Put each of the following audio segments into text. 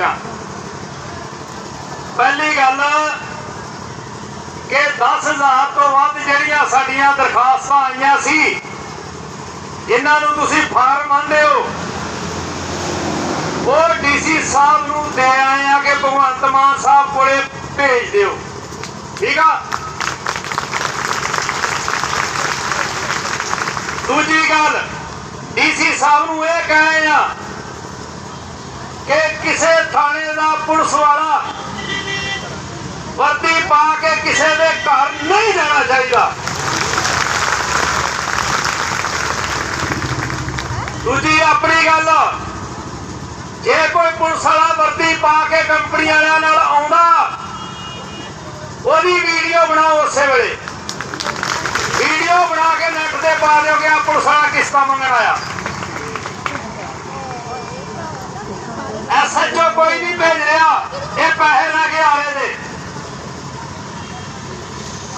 ਲੱਗਾ ਪਹਿਲੀ ਗੱਲ ਕਿ 10000 ਤੋਂ ਵੱਧ ਜਿਹੜੀਆਂ ਸਾਡੀਆਂ ਦਰਖਾਸਤਾਂ ਆਈਆਂ ਸੀ, ਜਿਨ੍ਹਾਂ ਨੂੰ ਤੁਸੀਂ ਫਾਰਮ ਆਂਦੇ ਹੋ, ਉਹ ਡੀਸੀ ਸਾਹਿਬ ਨੂੰ ਦੇ ਆਏ ਆ ਕਿ ਭਗਵੰਤ ਮਾਨ ਸਾਹਿਬ ਕੋਲੇ ਭੇਜ ਦਿਓ। ਠੀਕ ਆ? ਦੂਜੀ ਗੱਲ, ਡੀਸੀ ਸਾਹਿਬ ਨੂੰ ਇਹ ਕਹੇ ਆ ਕਿ ਕਿਸੇ ਥਾਣੇ ਦਾ ਪੁਲਿਸ ਵਾਲਾ ਵਰਦੀ ਪਾ ਕੇ ਕਿਸੇ ਦੇ ਘਰ ਨਹੀਂ ਜਾਣਾ ਚਾਹੀਦਾ। ਦੂਜੀ ਆਪਣੀ ਗੱਲ, ਜੇ ਕੋਈ ਪੁਲਿਸ ਵਾਲਾ ਵਰਦੀ ਪਾ ਕੇ ਕੰਪਨੀ ਵਾਲਿਆਂ ਨਾਲ ਆਉਂਦਾ, ਉਹਦੀ ਵੀਡੀਓ ਬਣਾਓ ਉਸੇ ਵੇਲੇ। ਵੀਡੀਓ ਬਣਾ ਕੇ ਨੈਟ ਤੇ ਪਾ ਦਿਓ ਕਿ ਆ ਪੁਲਿਸ ਵਾਲਾ ਕਿਸ਼ਤਾਂ ਮੰਗਣ ਆਇਆ। ਸੱਚੋ ਕੋਈ ਨਹੀਂ ਭੇਜ ਰਿਹਾ ਇਹ ਪੈਸੇ ਲੈ ਕੇ ਆ ਰਹੇ ਨੇ।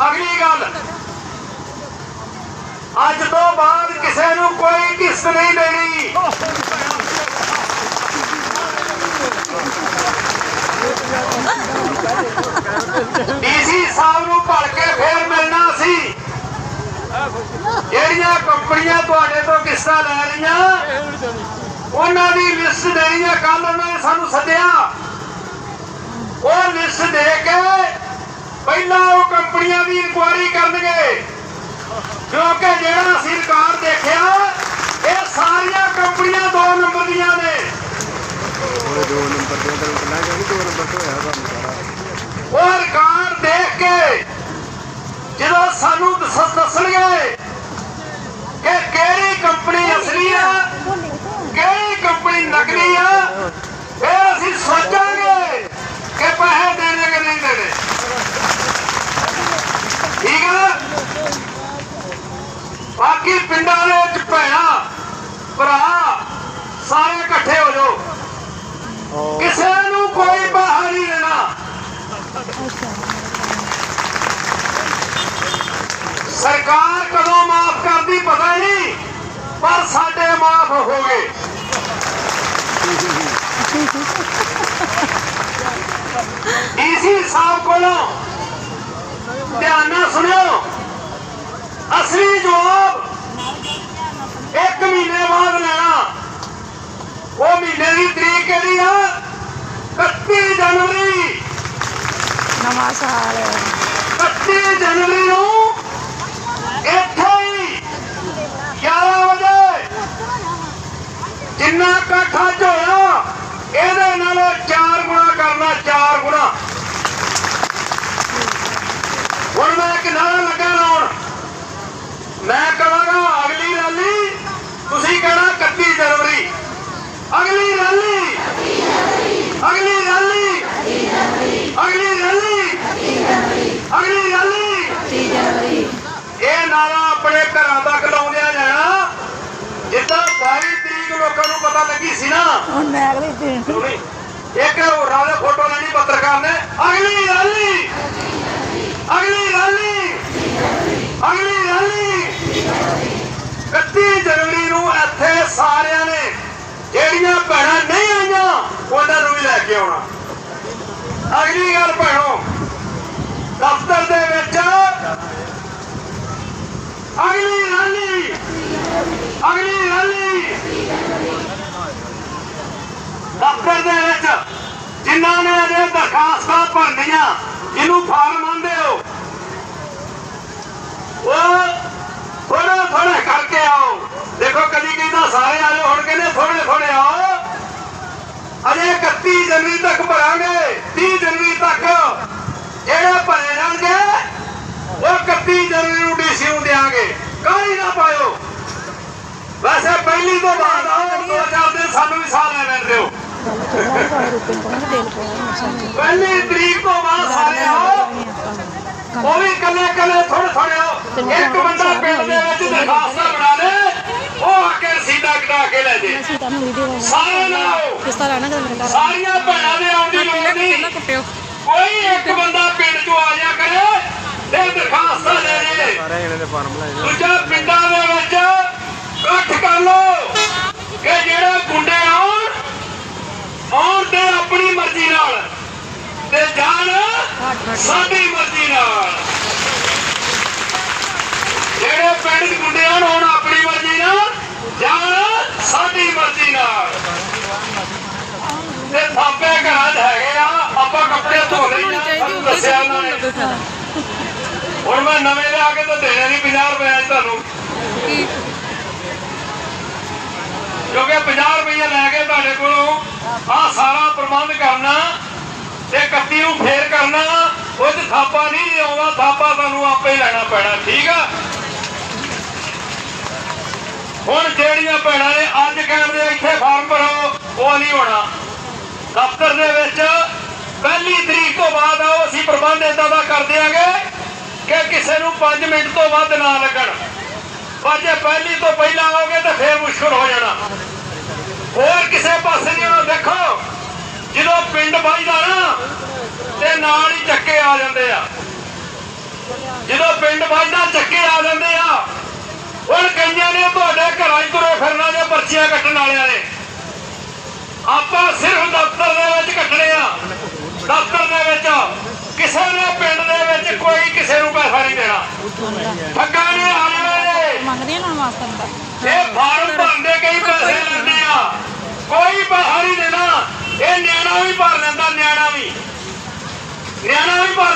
ਅਗਲੀ ਗੱਲ। ਅੱਜ ਤੋਂ ਬਾਅਦ ਕਿਸੇ ਨੂੰ ਕੋਈ ਕਿਸ਼ਤ ਨਹੀਂ ਦੇਣੀ। ਡੀਸੀ ਸਾਹਿਬ ਨੂੰ ਭੜ ਕੇ ਫੇਰ ਮਿਲਣਾ ਸੀ। ਜਿਹੜੀਆਂ ਕੰਪਨੀਆਂ ਤੁਹਾਡੇ ਤੋਂ ਕਿਸ਼ਤਾਂ ਲੈ ਰਹੀਆਂ, ਉਹਨਾਂ ਦੀ ਲਿਸਟ ਦੇਣੀ ਹੈ ਕੱਲ ਉਹਨਾਂ ਸਾਨੂੰ ਸੱਦਿਆ। ਉਹ ਲਿਸਟ ਦੇ ਕੇ ਪਹਿਲਾਂ ਉਹ ਕੰਪਨੀਆਂ ਦੀ ਇਨਕੁਆਇਰੀ ਕਰਨਗੇ। ਕਿਉਂਕਿ ਜਿਹੜਾ ਅਸੀਂ ਰਿਕਾਰਡ ਦੇਖਿਆ ਇਹ ਸਾਰੀਆਂ ਕੰਪਨੀਆਂ ਦੋ ਨੰਬਰ ਦੀਆਂ ਨੇ। ਉਹਦੇ ਦੋ ਨੰਬਰ ਦੇ ਤੈਨੂੰ ਕਿੰਨਾ ਕਹਿੰਦੀ ਦੋ ਨੰਬਰ ਤੋਂ ਹੋਇਆ ਕੰਮ ਸਾਰਾ। ਉਹ ਰਿਕਾਰਡ ਦੇਖ ਕੇ ਜਦੋਂ ਸਾਨੂੰ ਦੱਸ- ਦੱਸਣਗੇ ਕਿ ਕਿਹੜੀ ਕੰਪਨੀ ਅਸਲੀ ਆ ਕਿਹੜੀ ਕੰਪਨੀ ਨਕਲੀ ਆ ਫਿਰ ਅਸੀਂ ਸੋਚਾਂਗੇ ਕਿ ਪੈਸੇ ਦੇਣੇ ਕਿ ਨਹੀਂ ਦੇਣੇ ਠੀਕ ਆ ਬਾਕੀ ਪਿੰਡਾਂ ਦੇ ਵਿੱਚ ਭੈਣਾਂ ਭਰਾ ਸਾਰੇ ਇਕੱਠੇ ਹੋ ਜਾਓ। ਕਿਸੇ ਨੂੰ ਕੋਈ ਬਾਹਰ ਨਹੀਂ ਦੇਣਾ ਸਰਕਾਰ ਕਦੋਂ ਮਾਫ ਕਰਦੀ ਪਤਾ ਨਹੀਂ ਪਰ ਸਾਡੇ ਮਾਫ ਹੋ ਗਏ ਸਾਹਿਬ ਕੋਲੋਂ ਧਿਆਨ ਨਾਲ ਸੁਣਿਓ ਅਸਲੀ ਜਵਾਬ ਇੱਕ ਮਹੀਨੇ ਬਾਅਦ ਲੈਣਾ ਉਹ ਮਹੀਨੇ ਦੀ ਤਰੀਕ ਕਿਹੜੀ ਆ 31 ਜਨਵਰੀ। ਨਵਾਂ ਸਾਲ। 31 ਜਨਵਰੀ ਨੂੰ ਇੱਥੇ ਹੀ 11 ਵਜੇ ਜਿੰਨਾ ਇਕੱਠਾ ਹੋਇਆ ਇਹਦੇ ਨਾਲੋਂ 4 ਗੁਣਾ ਕਰਨਾ 4 ਗੁਣਾ। ਹੁਣ ਮੈਂ ਇੱਕ ਨਾਰਾ ਲੱਗਾ ਲਾਉਣ। ਮੈਂ ਕਹਾਂਗਾ ਅਗਲੀ ਰੈਲੀ ਤੁਸੀਂ ਕਹਿਣਾ 31 ਜਨਵਰੀ ਅਗਲੀ ਰੈਲੀ ਅਗਲੀ ਰੈਲੀ ਅਗਲੀ ਰੈਲੀ ਅਗਲੀ ਰੈਲੀ ਇਹ ਨਾਰਾ ਆਪਣੇ ਘਰਾਂ ਤੱਕ ਲਾਉਂਦਿਆਂ ਜਾਣਾ ਜਿੱਦਾਂ 22 ਤਰੀਕ ਲੋਕਾਂ ਨੂੰ ਪਤਾ ਲੱਗੀ ਸੀ ਨਾ। ਹੁਣ ਮੈਂ ਅਗਲੇ ਸੁਣੀ ਇੱਕ ਹੋਰਾਂ ਦੇ ਫੋਟੋ ਲੈਣੀ ਪੱਤਰਕਾਰ ਨੇ। ਅਗਲੀ ਰੈਲੀ! ਅਗਲੀ ਰੈਲੀ! ਅਗਲੀ ਰੈਲੀ! 31 ਜਨਵਰੀ ਨੂੰ ਇੱਥੇ ਸਾਰਿਆਂ ਨੇ ਜਿਹੜੀਆਂ ਭੈਣਾਂ ਨਹੀਂ ਆਈਆਂ ਉਹਨਾਂ ਨੂੰ ਵੀ ਲੈ ਕੇ ਆਉਣਾ। ਅਗਲੀ ਗੱਲ ਭੈਣੋ ਦਫ਼ਤਰ ਦੇ ਵਿੱਚ ਅਗਲੀ ਰੈਲੀ ਅਗਲੀ ਰੈਲੀ ਦਫ਼ਤਰ ਦੇ ਵਿੱਚ ਜਿਨ੍ਹਾਂ ਨੇ ਅਜੇ ਦਰਖਾਸਤਾਂ ਭਰਨੀਆਂ ਜਿਹਨੂੰ ਫਾਰਮ ਆਂਦੇ ਹੋ? ਉਹ ਥੋੜਾ ਥੋੜਾ ਕਰਕੇ ਆਓ। ਦੇਖੋ ਕਦੀ ਕਹਿੰਦਾ ਸਾਰੇ ਆ ਜਾਓ ਹੁਣ ਕਹਿੰਦੇ ਥੋੜੇ ਥੋੜੇ ਆਓ। ਅਜੇ 31 ਜਨਵਰੀ ਤੱਕ ਭਰਾਂਗੇ 30 ਜਨਵਰੀ ਤੱਕ ਜਿਹੜੇ ਭਰੇ ਜਾਣਗੇ ਉਹ 31 ਜਨਵਰੀ ਨੂੰ ਡੀਸੀ ਨੂੰ ਦੇਾਂਗੇ ਕਾਹਲੀ ਨਾ ਪਾਇਓ ਵੈਸੇ ਪਹਿਲੀ ਤੋਂ ਬਾਅਦ ਆਓ ਦੋ ਚਾਰ ਦਿਨ ਸਾਨੂੰ ਵੀ ਸਾਹ ਲੈ ਲੈਣ ਦਿਓ ਰੁਪਏ ਕੋਲ ਤੇਲ ਕੋਲ ਪਹਿਲੀ ਤਰੀਕ ਤੋਂ ਬਾਅਦ ਸਾਰੇ ਆਓ। ਉਹ ਵੀ ਕੱਲੇ ਕੱਲੇ ਥੋੜੇ ਥੋੜੇ ਆਓ। ਇੱਕ ਬੰਦਾ ਪਿੰਡ ਦੇ ਵਿੱਚ ਦਰਖਾਸਤਾਂ ਬਣਾ ਦੇ ਉਹ ਆ ਕੇ ਸਿੱਧਾ ਕਟਾ ਕੇ ਲੈ ਜੇ। ਅਸੀਂ ਤੁਹਾਨੂੰ ਵੀਡੀਓ ਸਾਰੇ ਨਾ ਆਓ। ਕਿਸ ਤਰ੍ਹਾਂ ਨਾ ਗੱਲ ਕਰਦਾ ਸਾਰੀਆਂ ਭੈਣਾਂ ਦੇ ਆਉਣ ਦੀ ਲੋੜ ਨਹੀਂ। ਕੁੱਟਿਓ ਕੋਈ ਇੱਕ ਬੰਦਾ ਪਿੰਡ ਚੋਂ ਆ ਜਾ ਕਰੇ ਤੇ ਦਰਖਾਸਤਾਂ ਲੈ ਜੇ ਸਾਰੇ ਜਣੇ ਦੇ ਫਾਰਮ ਨੇ। ਦੂਜਾ ਪਿੰਡਾਂ ਦੇ ਵਿੱਚ ਇਕੱਠ ਕਰ ਲੋ ਕਿ ਜਿਹੜੇ ਗੁੰਡੇ ਆਉਣ ਆਉਣ ਤੇ ਆਪਣੀ ਨਾਲ ਤੇ ਜਾਨ ਸਾਡੀ ਮਰਜ਼ੀ ਨਾਲ ਜਿਹੜੇ ਪਿੰਡ ਦੇ ਮੁੰਡੇ ਹਨ ਹੁਣ ਆਪਣੀ ਮਰਜ਼ੀ ਨਾਲ ਜਾਨ ਸਾਡੀ ਮਰਜ਼ੀ ਨਾਲ ਤੇ ਥਾਪੇ ਘਰਾਂ 'ਚ ਹੈਗੇ ਆ ਆਪਾਂ ਕੱਪੜੇ ਧੋ ਆ ਤੁਹਾਨੂੰ ਦੱਸਿਆ ਉਹਨਾਂ ਨੇ ਹੁਣ ਮੈਂ ਨਵੇਂ ਲਿਆ ਕੇ ਤਾਂ ਦੇਣੇ ਨਹੀਂ 50 ਰੁਪਏ ਤੁਹਾਨੂੰ। ਕਿਉਂਕਿ 50 ਰੁਪਏ ਲੈ ਕੇ ਤੁਹਾਡੇ ਕੋਲੋਂ ਆ ਸਾਰਾ ਪ੍ਰਬੰਧ ਕਰਨਾ ਤੇ ਕੱਤੀ ਨੂੰ ਫੇਰ ਕਰਨਾ ਉਹ ਚ ਥਾਪਾ ਨਹੀਂ ਆਉਂਦਾ ਥਾਪਾ ਤੁਹਾਨੂੰ ਆਪੇ ਲੈਣਾ ਪੈਣਾ ਠੀਕ ਆ? ਹੁਣ ਜਿਹੜੀਆਂ ਭੈਣਾਂ ਨੇ ਅੱਜ ਕਹਿੰਦੇ ਇੱਥੇ ਫਾਰਮ ਭਰੋ ਉਹ ਨਹੀਂ ਹੋਣਾ। ਦਫ਼ਤਰ ਦੇ ਵਿੱਚ ਪਹਿਲੀ ਤਰੀਕ ਤੋਂ ਬਾਅਦ ਆਓ, ਅਸੀਂ ਪ੍ਰਬੰਧ ਏਦਾਂ ਦਾ ਕਰ ਦਿਆਂਗੇ ਕਿ ਕਿਸੇ ਨੂੰ 5 ਮਿੰਟ ਤੋਂ ਵੱਧ ਨਾ ਲੱਗਣ। ਪਰ ਜੇ ਪਹਿਲੀ ਤੋਂ ਪਹਿਲਾਂ ਆਓਗੇ ਤਾਂ ਫੇਰ ਮੁਸ਼ਕਲ ਹੋ ਜਾਣਾ। ਹੋਰ ਕਿਸੇ ਪਾਸੇ ਨਹੀਂ ਉਹ ਦੇਖੋ, ਜਦੋਂ ਪਿੰਡ ਵੱਜਦਾ ਨਾ, ਤੇ ਨਾਲ ਹੀ ਚੱਕੇ ਆ ਜਾਂਦੇ ਆ। ਜਦੋਂ ਪਿੰਡ ਵੱਜਦਾ, ਚੱਕੇ ਆ ਜਾਂਦੇ ਆ। ਹੁਣ ਕਈਆਂ ਨੇ ਤੁਹਾਡੇ ਘਰਾਂ 'ਚ ਤੁਰੇ ਦਫ਼ਤਰ ਦੇ ਵਿੱਚ ਕਿਸੇ ਨੇ ਪਿੰਡ ਦੇ ਵਿੱਚ ਕੋਈ ਕਿਸੇ ਨੂੰ ਪੈਸਾ ਨਹੀਂ ਦੇਣਾ। ਠੱਗਾਂ ਨੇ ਆ ਜਾਣਾ ਏ ਮੰਗਦੇ ਨਾ ਮਾਸਟਰ ਦਾ ਇਹ ਫਾਰਮ ਭਰਦੇ ਕਈ ਪੈਸੇ ਲੈਂਦੇ ਆ। ਕੋਈ ਪੈਸਾ ਨਹੀਂ ਦੇਣਾ। ਇਹ ਨਿਆਣਾ ਵੀ ਭਰ ਲੈਂਦਾ ਨਿਆਣਾ ਵੀ। ਨਿਆਣਾ ਵੀ ਭਰ